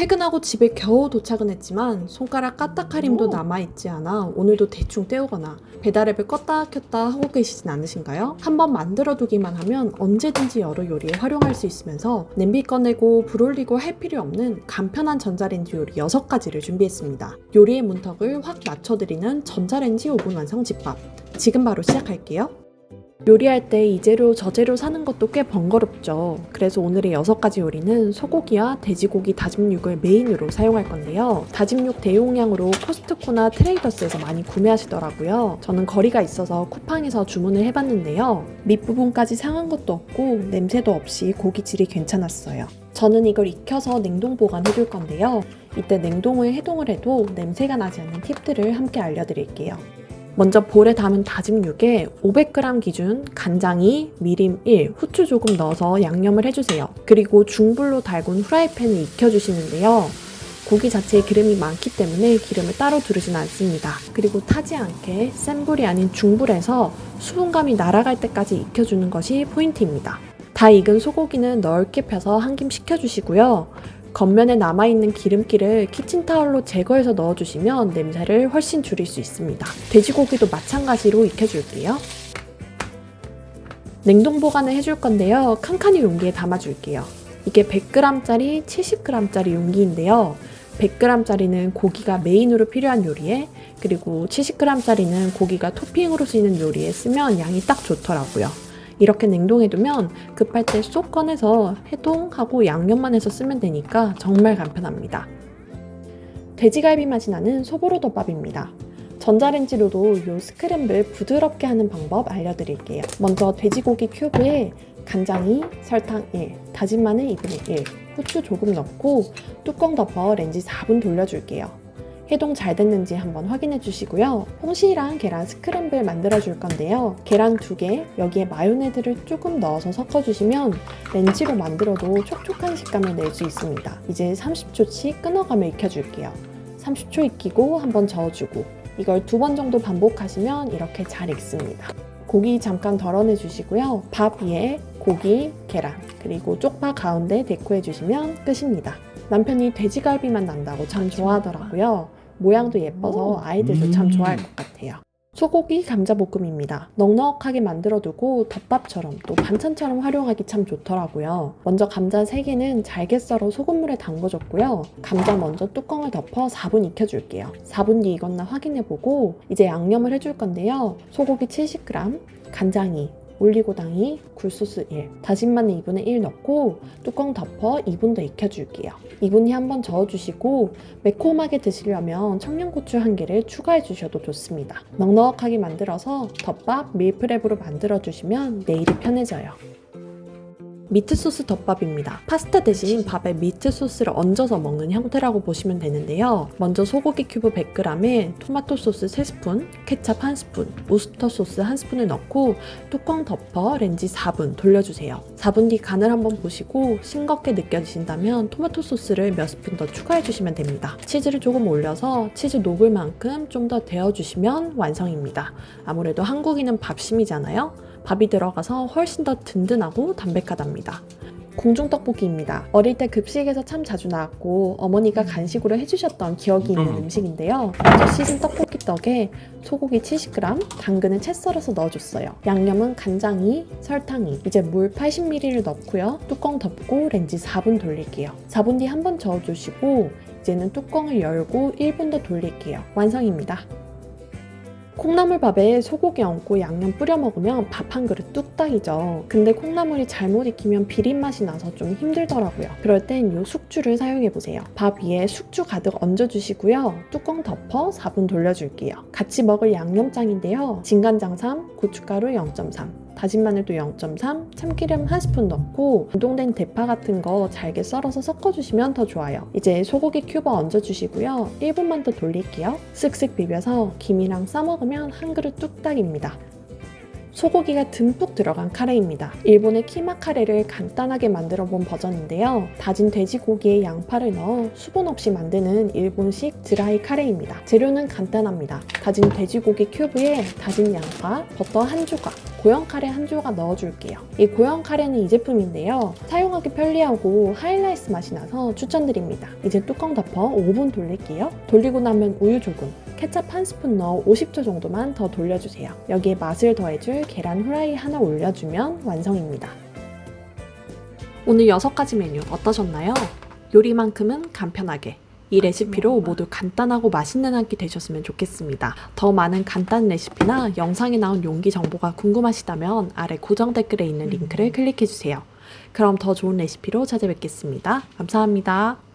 퇴근하고 집에 겨우 도착은 했지만 손가락 까딱하림도 오. 남아있지 않아 오늘도 대충 때우거나 배달앱을 껐다 켰다 하고 계시진 않으신가요? 한번 만들어두기만 하면 언제든지 여러 요리에 활용할 수 있으면서 냄비 꺼내고 불 올리고 할 필요 없는 간편한 전자레인지 요리 6가지를 준비했습니다. 요리의 문턱을 확 낮춰드리는 전자레인지 오븐 완성 집밥. 지금 바로 시작할게요. 요리할 때 이 재료 저 재료 사는 것도 꽤 번거롭죠. 그래서 오늘의 여섯 가지 요리는 소고기와 돼지고기 다짐 육을 메인으로 사용할 건데요. 다짐 육 대용량으로 코스트코나 트레이더스에서 많이 구매하시더라고요. 저는 거리가 있어서 쿠팡에서 주문을 해봤는데요. 밑부분까지 상한 것도 없고 냄새도 없이 고기 질이 괜찮았어요. 저는 이걸 익혀서 냉동 보관해둘 건데요. 이때 냉동을 해동을 해도 냄새가 나지 않는 팁들을 함께 알려드릴게요. 먼저 볼에 담은 다짐 육에 500g 기준 간장이 미림 1, 후추 조금 넣어서 양념을 해주세요. 그리고 중불로 달군 후라이팬을 익혀주시는데요. 고기 자체에 기름이 많기 때문에 기름을 따로 두르진 않습니다. 그리고 타지 않게 센 불이 아닌 중불에서 수분감이 날아갈 때까지 익혀주는 것이 포인트입니다. 다 익은 소고기는 넓게 펴서 한 김 식혀주시고요. 겉면에 남아있는 기름기를 키친타올로 제거해서 넣어주시면 냄새를 훨씬 줄일 수 있습니다. 돼지고기도 마찬가지로 익혀줄게요. 냉동 보관을 해줄 건데요. 칸칸이 용기에 담아줄게요. 이게 100g짜리, 70g짜리 용기인데요. 100g짜리는 고기가 메인으로 필요한 요리에 그리고 70g짜리는 고기가 토핑으로 쓰이는 요리에 쓰면 양이 딱 좋더라고요. 이렇게 냉동해두면 급할 때 쏙 꺼내서 해동하고 양념만 해서 쓰면 되니까 정말 간편합니다. 돼지갈비 맛이 나는 소보로 덮밥입니다. 전자레인지로도 요 스크램블 부드럽게 하는 방법 알려드릴게요. 먼저 돼지고기 큐브에 간장이, 설탕 1, 다진 마늘 2분의 1, 후추 조금 넣고 뚜껑 덮어 렌지 4분 돌려줄게요. 해동 잘 됐는지 한번 확인해 주시고요. 홍시랑 계란 스크램블 만들어 줄 건데요. 계란 2개, 여기에 마요네즈를 조금 넣어서 섞어 주시면 렌치로 만들어도 촉촉한 식감을 낼 수 있습니다. 이제 30초치 끊어가며 익혀 줄게요. 30초 익히고 한번 저어주고 이걸 두 번 정도 반복하시면 이렇게 잘 익습니다. 고기 잠깐 덜어내 주시고요. 밥 위에 고기, 계란, 그리고 쪽파 가운데 데코해 주시면 끝입니다. 남편이 돼지갈비만 난다고 참 좋아하더라고요. 모양도 예뻐서 아이들도 참 좋아할 것 같아요. 소고기 감자볶음입니다. 넉넉하게 만들어두고 덮밥처럼 또 반찬처럼 활용하기 참 좋더라고요. 먼저 감자 3개는 잘게 썰어 소금물에 담궈줬고요. 감자 먼저 뚜껑을 덮어 4분 익혀줄게요. 4분 뒤 익었나 확인해보고 이제 양념을 해줄 건데요. 소고기 70g, 간장이, 올리고당이, 굴소스 1, 다진 마늘 2분의 1 넣고 뚜껑 덮어 2분 더 익혀줄게요. 2분 뒤 한번 저어주시고 매콤하게 드시려면 청양고추 한 개를 추가해 주셔도 좋습니다. 넉넉하게 만들어서 덮밥 밀프랩으로 만들어 주시면 내일이 편해져요. 미트 소스 덮밥입니다. 파스타 대신 밥에 미트 소스를 얹어서 먹는 형태라고 보시면 되는데요. 먼저 소고기 큐브 100g에 토마토 소스 3스푼, 케찹 1스푼, 우스터 소스 1스푼을 넣고 뚜껑 덮어 렌지 4분 돌려주세요. 4분 뒤 간을 한번 보시고 싱겁게 느껴지신다면 토마토 소스를 몇 스푼 더 추가해 주시면 됩니다. 치즈를 조금 올려서 치즈 녹을 만큼 좀 더 데워주시면 완성입니다. 아무래도 한국인은 밥심이잖아요. 밥이 들어가서 훨씬 더 든든하고 담백하답니다. 공중떡볶이입니다. 어릴 때 급식에서 참 자주 나왔고 어머니가 간식으로 해주셨던 기억이 있는 음식인데요. 먼저 시즌 떡볶이 떡에 소고기 70g, 당근은 채 썰어서 넣어줬어요. 양념은 간장이, 설탕이, 이제 물 80ml를 넣고요. 뚜껑 덮고 렌지 4분 돌릴게요. 4분 뒤 한 번 저어주시고 이제는 뚜껑을 열고 1분 더 돌릴게요. 완성입니다. 콩나물밥에 소고기 얹고 양념 뿌려 먹으면 밥 한 그릇 뚝딱이죠. 근데 콩나물이 잘못 익히면 비린 맛이 나서 좀 힘들더라고요. 그럴 땐이 숙주를 사용해 보세요. 밥 위에 숙주 가득 얹어 주시고요. 뚜껑 덮어 4분 돌려줄게요. 같이 먹을 양념장인데요. 진간장 3, 고춧가루 0.3, 다진 마늘도 0.3, 참기름 한 스푼 넣고 우동된 대파 같은 거 잘게 썰어서 섞어주시면 더 좋아요. 이제 소고기 큐브 얹어주시고요. 1분만 더 돌릴게요. 쓱쓱 비벼서 김이랑 싸먹으면 한 그릇 뚝딱입니다. 소고기가 듬뿍 들어간 카레입니다. 일본의 키마 카레를 간단하게 만들어 본 버전인데요. 다진 돼지고기에 양파를 넣어 수분 없이 만드는 일본식 드라이 카레입니다. 재료는 간단합니다. 다진 돼지고기 큐브에 다진 양파, 버터 한 조각, 고형 카레 한 조각 넣어줄게요. 이 고형 카레는 이 제품인데요. 사용하기 편리하고 하이라이스 맛이 나서 추천드립니다. 이제 뚜껑 덮어 5분 돌릴게요. 돌리고 나면 우유 조금, 케찹 한 스푼 넣어 50초 정도만 더 돌려주세요. 여기에 맛을 더해줄 계란 후라이 하나 올려주면 완성입니다. 오늘 6가지 메뉴 어떠셨나요? 요리만큼은 간편하게 이 레시피로 모두 간단하고 맛있는 한 끼 되셨으면 좋겠습니다. 더 많은 간단 레시피나 영상에 나온 용기 정보가 궁금하시다면 아래 고정 댓글에 있는 링크를 클릭해주세요. 그럼 더 좋은 레시피로 찾아뵙겠습니다. 감사합니다.